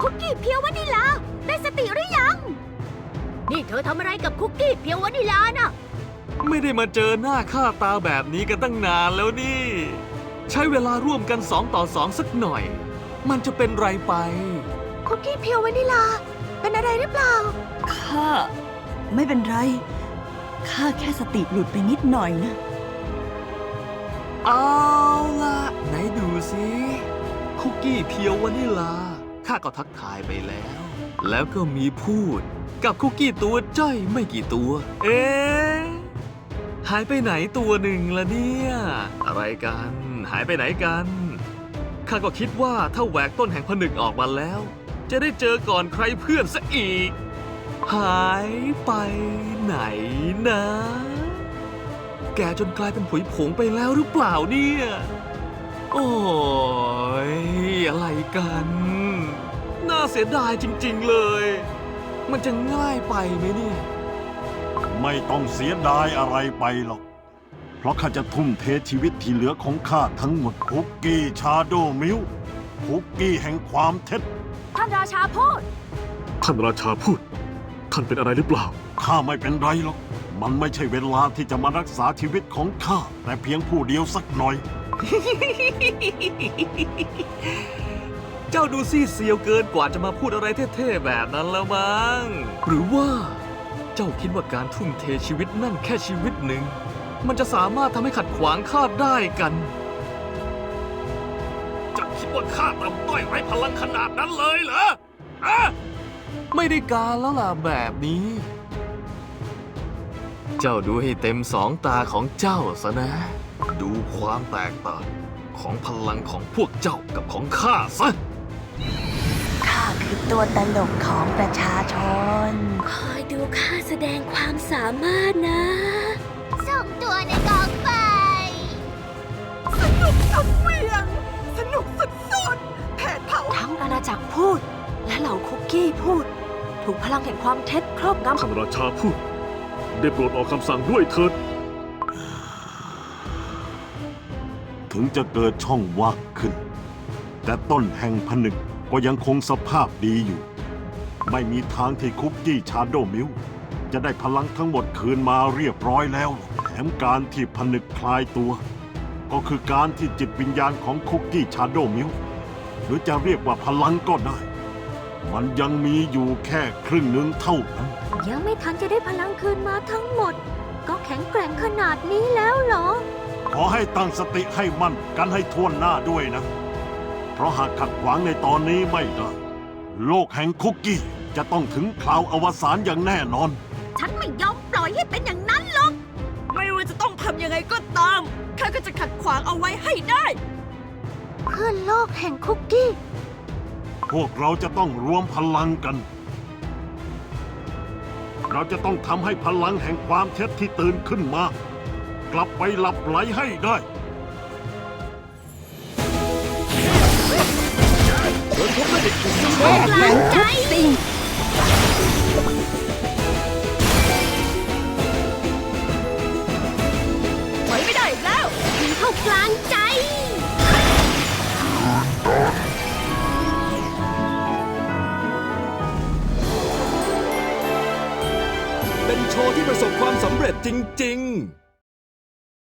คุกกี้เพียววานิลา ได้สติหรือยัง นี่เธอทำอะไรกับคุกกี้เพียววานิลาน่ะ ไม่ได้มาเจอหน้าค่าตาแบบนี้กันตั้งนานแล้วนี่ ใช้เวลาร่วมกันสองต่อสองสักหน่อย มันจะเป็นไรไป คุกกี้เพียววานิลา เป็นอะไรหรือเปล่า ข้า ไม่เป็นไร ข้าแค่สติหลุดไปนิดหน่อยนะ เอาล่ะ ไหนดูสิคุกกี้เพียววานิลา ข้าก็ทักทายไปแล้ว แล้วก็มีพูด กับคุกกี้ตัวจ้อยไม่กี่ตัว เอ๊ะหายไปไหนตัวหนึ่งละเนี่ย อะไรกัน หายไปไหนกัน ข้าก็คิดว่าถ้าแหวกต้นแห่งผนึกออกมาแล้ว จะได้เจอก่อนใครเพื่อนซะอีก หายไปไหนนะ แกจนกลายเป็นผุยผงไปแล้วหรือเปล่าเนี่ย โอ้ยอะไรกัน เสียดายจริง ๆเลย มันจะง่ายไปไหมเนี่ย ไม่ต้องเสียดายอะไรไปหรอก เพราะข้าจะทุ่มเทชีวิตที่เหลือของข้าทั้งหมดคุกกี้ชาโดมิลคุกกี้แห่งความเท็จ ท่านราชาพูด ท่านราชาพูด ท่านเป็นอะไรหรือเปล่า ข้าไม่เป็นไรหรอก มันไม่ใช่เวลาที่จะมารักษาชีวิตของข้าแต่เพียงผู้เดียวสักหน่อย เจ้าดูซี่เซียวเกินกว่าจะมาพูดอะไรเท่ๆแบบนั้นแล้วมั้ง หรือว่า เจ้าคิดว่าการทุ่มเทชีวิตนั่นแค่ชีวิตหนึ่ง มันจะสามารถทำให้ขัดขวางข้าได้กันจ้าคิดว่าข้าต่ำต้อยไร้พลังขนาดนั้นเลยเหรออะไม่ได้การแล้วล่ะแบบนี้ เจ้าดูให้เต็มสองตาของเจ้าซะนะ ดูความแตกต่างของพลังของพวกเจ้ากับของข้าซะ คือตัวตลกของประชาชน คอยดูข้าแสดงความสามารถนะ ส่งตัวในกองไฟสนุกสุดเวียง สนุกสุดสุดแผนเผา ทั้งอาณาจักรพูด และเหล่าคุกกี้พูด ถูกพลังแห่งความเท็จครอบงำท่านราชาพูด ได้โปรดออกคำสั่งด้วยเถิด ถึงจะเกิดช่องว่างขึ้น แต่ต้นแห่งผนึก ก็ยังคงสภาพดีอยู่ ไม่มีทางที่คุกกี้ชาโดมิลจะได้พลังทั้งหมดคืนมาเรียบร้อยแล้วหรอกแถมการที่ผนึกคลายตัว ก็คือการที่จิตวิญญาณของคุกกี้ชาโดมิลหรือจะเรียกว่าพลังก็ได้ มันยังมีอยู่แค่ครึ่งหนึ่งเท่านั้น ยังไม่ทันจะได้พลังคืนมาทั้งหมด ก็แข็งแกร่งขนาดนี้แล้วเหรอ ขอให้ตั้งสติให้มั่นกันให้ท่วนหน้าด้วยนะเพ ราะหากขัดขวางในตอนนี้ไม่ได้โลกแห่งคุกกี้จะต้องถึงคราวอวสานอย่างแน่นอน ฉันไม่ยอมปล่อยให้เป็นอย่างนั้นหรอก ไม่ว่าจะต้องทำยังไงก็ตามข้าก็จะขัดขวางเอาไว้ให้ได้ เพื่อโลกแห่งคุกกี้ พวกเราจะต้องรวมพลังกัน เราจะต้องทำให้พลังแห่งความเท็จที่ตื่นขึ้นมา กลับไปหลับไหลให้ได้ แม่กลางใจสิ่งถอยไม่ได้อีกแล้วยิงเข้ากลางใจ เป็นโชว์ที่ประสบความสำเร็จจริง ๆ